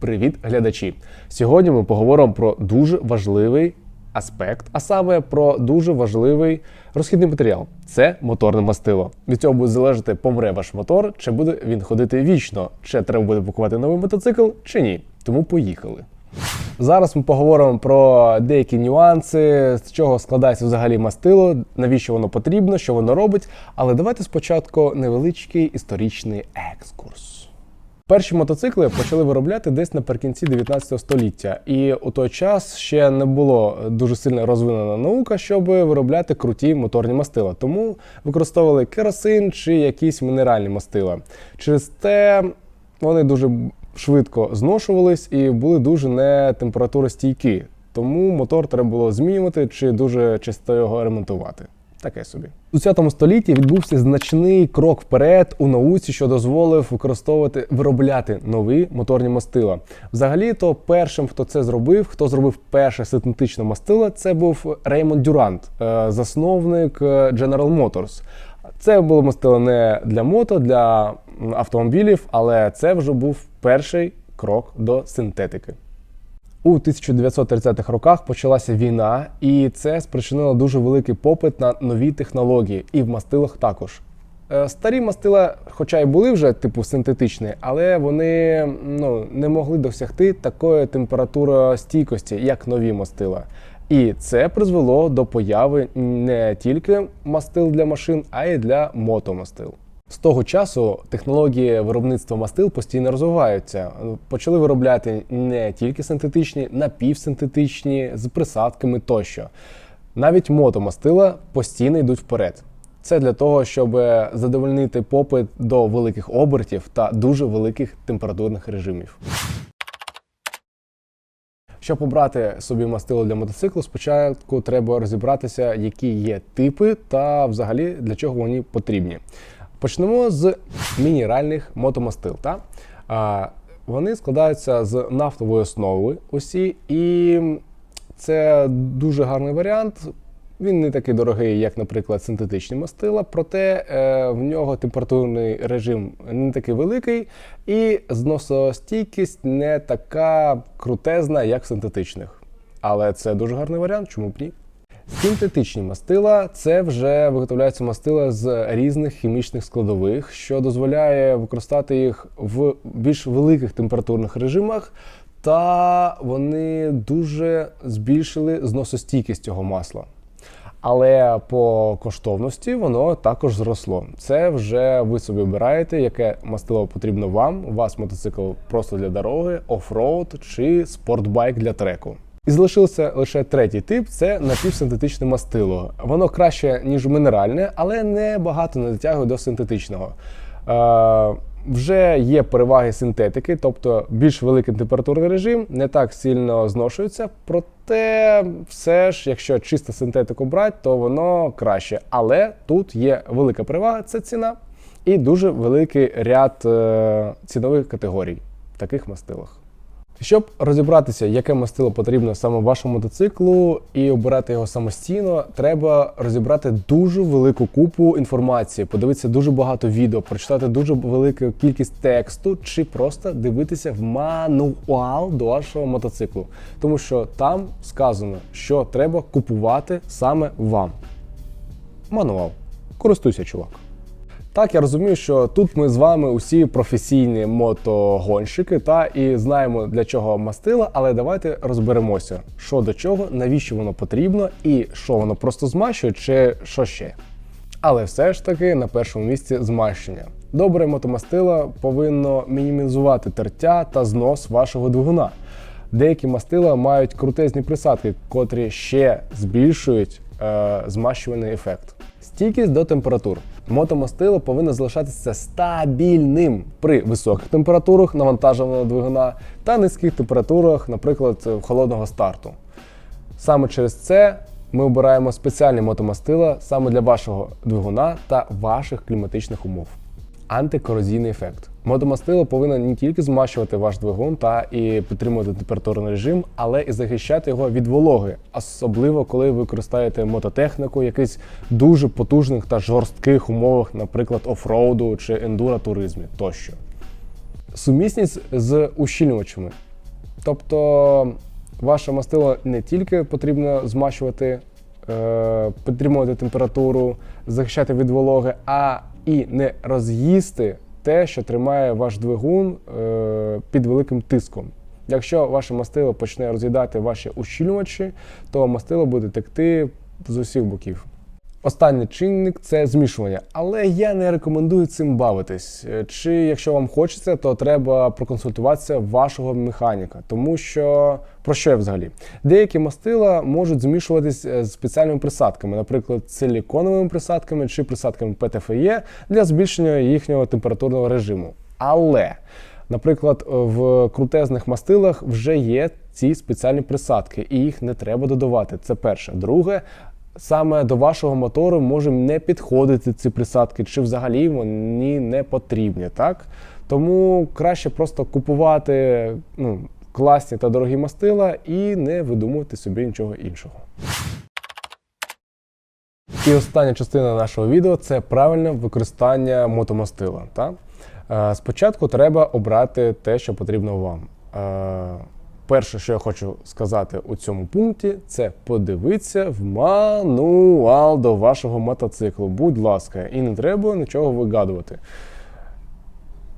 Привіт, глядачі! Сьогодні ми поговоримо про дуже важливий аспект, а саме про дуже важливий розхідний матеріал це моторне мастило. Від цього буде залежати, помре ваш мотор, чи буде він ходити вічно, чи треба буде купувати новий мотоцикл, чи ні. Тому поїхали. Зараз ми поговоримо про деякі нюанси, з чого складається взагалі мастило, навіщо воно потрібно, що воно робить. Але давайте спочатку невеличкий історичний екскурс. Перші мотоцикли почали виробляти десь наприкінці 19 століття, і у той час ще не було дуже сильно розвинена наука, щоб виробляти круті моторні мастила. Тому використовували керосин чи якісь мінеральні мастила. Через те вони дуже швидко зношувались і були дуже не температуростійкі. Тому мотор треба було змінювати чи дуже часто його ремонтувати. Таке собі. У 20 столітті відбувся значний крок вперед у науці, що дозволив використовувати виробляти нові моторні мастила. Взагалі, то першим, хто це зробив, хто зробив перше синтетичне мастило, це був Реймонд Дюрант, е, засновник е, General Motors. Це було мастило не для мото, для автомобілів, але це вже був перший крок до синтетики. У 1930-х роках почалася війна, і це спричинило дуже великий попит на нові технології, і в мастилах також. Е, Старі мастила, хоча й були вже типу синтетичні, але вони ну, не могли досягти такої температуростійкості, як нові мастила. І це призвело до появи не тільки мастил для машин, а й для мотомастил. З того часу технології виробництва мастил постійно розвиваються. Почали виробляти не тільки синтетичні, напівсинтетичні, з присадками тощо. Навіть мотомастила постійно йдуть вперед. Це для того, щоб задовольнити попит до великих обертів та дуже великих температурних режимів. Щоб обрати собі мастило для мотоциклу, спочатку треба розібратися, які є типи та взагалі для чого вони потрібні. Почнемо з мінеральних мотомастил. Та? А, вони складаються з нафтової основи усі, і це дуже гарний варіант. Він не такий дорогий, як, наприклад, синтетичні мастила, проте е, в нього температурний режим не такий великий, і зносостійкість не така крутезна, як в синтетичних. Але це дуже гарний варіант, чому б ні? Синтетичні мастила це вже виготовляються мастила з різних хімічних складових, що дозволяє використати їх в більш великих температурних режимах, та вони дуже збільшили зносостійкість цього масла. Але по коштовності воно також зросло. Це вже ви собі обираєте, яке мастило потрібно вам. У вас мотоцикл просто для дороги, офроуд чи спортбайк для треку. І залишився лише третій тип це напівсинтетичне мастило. Воно краще, ніж мінеральне, але не багато не дотягує до синтетичного. Е, вже є переваги синтетики, тобто більш великий температурний режим, не так сильно зношується. Проте, все ж, якщо чисто синтетику брати, то воно краще. Але тут є велика перевага це ціна і дуже великий ряд е, цінових категорій в таких мастилах. Щоб розібратися, яке мастило потрібно саме вашому мотоциклу і обирати його самостійно, треба розібрати дуже велику купу інформації, подивитися дуже багато відео, прочитати дуже велику кількість тексту, чи просто дивитися в мануал до вашого мотоциклу, тому що там сказано, що треба купувати саме вам. Мануал. Користуйся, чувак. Так, я розумію, що тут ми з вами усі професійні мотогонщики та і знаємо для чого мастила, але давайте розберемося, що до чого, навіщо воно потрібно, і що воно просто змащує, чи що ще. Але все ж таки на першому місці змащення. Добре мотомастило повинно мінімізувати тертя та знос вашого двигуна. Деякі мастила мають крутезні присадки, котрі ще збільшують е, змащувальний ефект. Стійкість до температур. Мотомастило повинно залишатися стабільним при високих температурах навантаженого двигуна та низьких температурах, наприклад, холодного старту. Саме через це ми обираємо спеціальні мотомастила саме для вашого двигуна та ваших кліматичних умов. Антикорозійний ефект. Мотомастило повинно не тільки змащувати ваш двигун та і підтримувати температурний режим, але і захищати його від вологи, особливо коли ви використаєте мототехніку в якихось дуже потужних та жорстких умовах, наприклад, офроуду чи ендуро туризмі тощо. Сумісність з ущільнювачами. Тобто ваше мастило не тільки потрібно змащувати, е, підтримувати температуру, захищати від вологи, а і не роз'їсти те, що тримає ваш двигун е, під великим тиском. Якщо ваше мастило почне роз'їдати ваші ущільнювачі, то мастило буде текти з усіх боків. Останній чинник це змішування, але я не рекомендую цим бавитись. Е, Чи якщо вам хочеться, то треба проконсультуватися вашого механіка, тому що про що я взагалі? Деякі мастила можуть змішуватись е, з спеціальними присадками, наприклад, силіконовими присадками чи присадками ПТФЕ для збільшення їхнього температурного режиму. Але Наприклад, в крутезних мастилах вже є ці спеціальні присадки, і їх не треба додавати. Це перше. Друге, саме до вашого мотору може не підходити ці присадки, чи взагалі вони не потрібні. Так? Тому краще просто купувати ну, класні та дорогі мастила і не видумувати собі нічого іншого. І остання частина нашого відео це правильне використання мотомастила. Та? Е, Спочатку треба обрати те, що потрібно вам. Перше, що я хочу сказати у цьому пункті, це подивитися в мануал до вашого мотоциклу. Будь ласка, і не треба нічого вигадувати.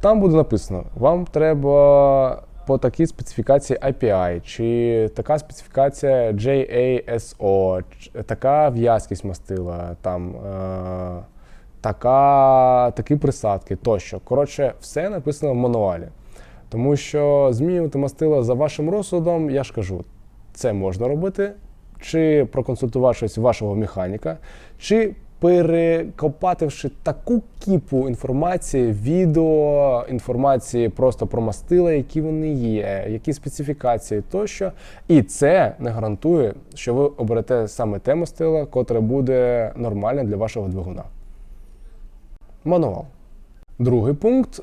Там буде написано: вам треба по такій специфікації API, чи така специфікація JASO, така в'язкість мастила, там, е, така, такі присадки тощо. Коротше, все написано в мануалі. Тому що змінювати мастило за вашим розсудом, я ж кажу, це можна робити, чи проконсультувавшись вашого механіка, чи перекопативши таку кіпу інформації, відео, інформації просто про мастила, які вони є, які специфікації тощо. І це не гарантує, що ви оберете саме те мастило, котре буде нормальне для вашого двигуна. Мануал. Другий пункт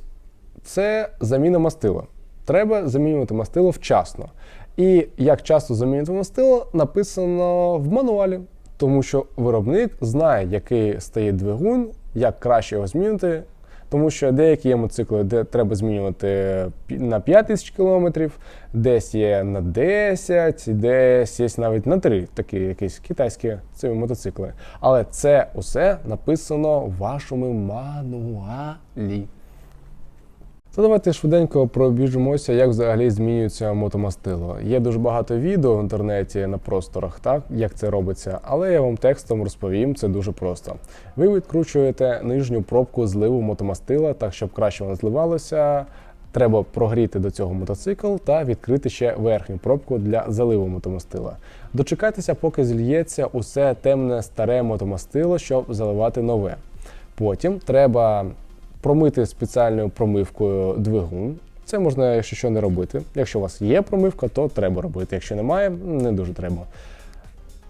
це заміна мастила. Треба замінювати мастило вчасно. І як часто замінювати мастило, написано в мануалі, тому що виробник знає, який стає двигун, як краще його змінити. Тому що деякі є мотоцикли, де треба змінювати на 5 тисяч кілометрів, десь є на 10, десь є навіть на 3 такі якісь китайські ці мотоцикли. Але це усе написано в вашому мануалі. То давайте швиденько пробіжимося, як взагалі змінюється мотомастило. Є дуже багато відео в інтернеті на просторах, так як це робиться, але я вам текстом розповім, це дуже просто. Ви відкручуєте нижню пробку зливу мотомастила, так щоб краще воно зливалося. Треба прогріти до цього мотоцикл та відкрити ще верхню пробку для заливу мотомастила. Дочекайтеся, поки зільється усе темне старе мотомастило, щоб заливати нове. Потім треба промити спеціальною промивкою двигун. Це можна, якщо що, не робити. Якщо у вас є промивка, то треба робити. Якщо немає, не дуже треба.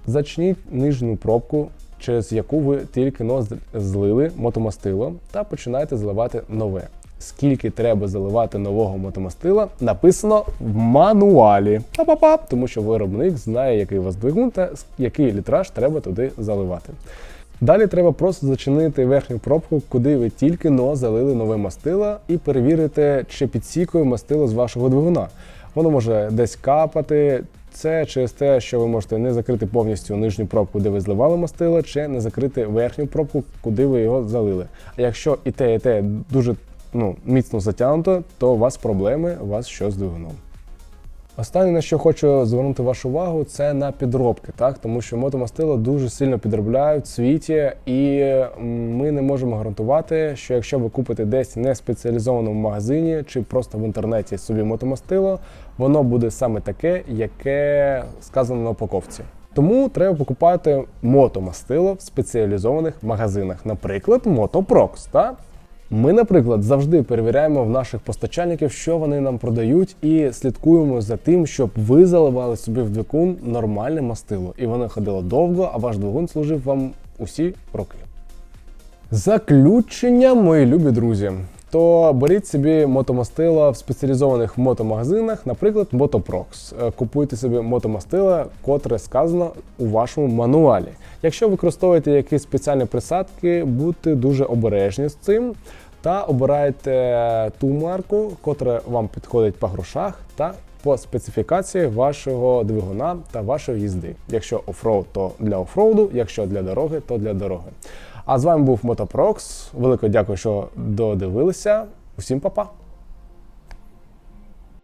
Зачніть нижню пробку, через яку ви тільки но злили мотомастило, та починайте заливати нове. Скільки треба заливати нового мотомастила, написано в мануалі. Па-па-па, тому що виробник знає, який у вас двигун та який літраж треба туди заливати. Далі треба просто зачинити верхню пробку, куди ви тільки но залили нове мастило, і перевірити, чи підсікує мастило з вашого двигуна. Воно може десь капати. Це через те, що ви можете не закрити повністю нижню пробку, де ви зливали мастило, чи не закрити верхню пробку, куди ви його залили. А якщо і те, і те дуже ну, міцно затягнуто, то у вас проблеми, у вас що з двигуном. Останнє, на що хочу звернути вашу увагу, це на підробки, так тому що мотомастило дуже сильно підробляють в світі, і ми не можемо гарантувати, що якщо ви купите десь не спеціалізованому магазині чи просто в інтернеті собі мотомастило, воно буде саме таке, яке сказано на упаковці. Тому треба покупати мотомастило в спеціалізованих магазинах, наприклад, Мотопрокс. Так? Ми, наприклад, завжди перевіряємо в наших постачальників, що вони нам продають, і слідкуємо за тим, щоб ви заливали собі в двигун нормальне мастило, і воно ходило довго, а ваш двигун служив вам усі роки. Заключення, мої любі друзі. То беріть собі мотомастила в спеціалізованих мотомагазинах, наприклад, Мотопрокс. Е, Купуйте собі мотомастила, котре сказано у вашому мануалі. Якщо використовуєте якісь спеціальні присадки, будьте дуже обережні з цим та обирайте ту марку, котра вам підходить по грошах та по специфікації вашого двигуна та вашої їзди. Якщо офроуд, то для офроуду, якщо для дороги, то для дороги. А з вами був Мотопрокс. Велике дякую, що додивилися. Усім па-па!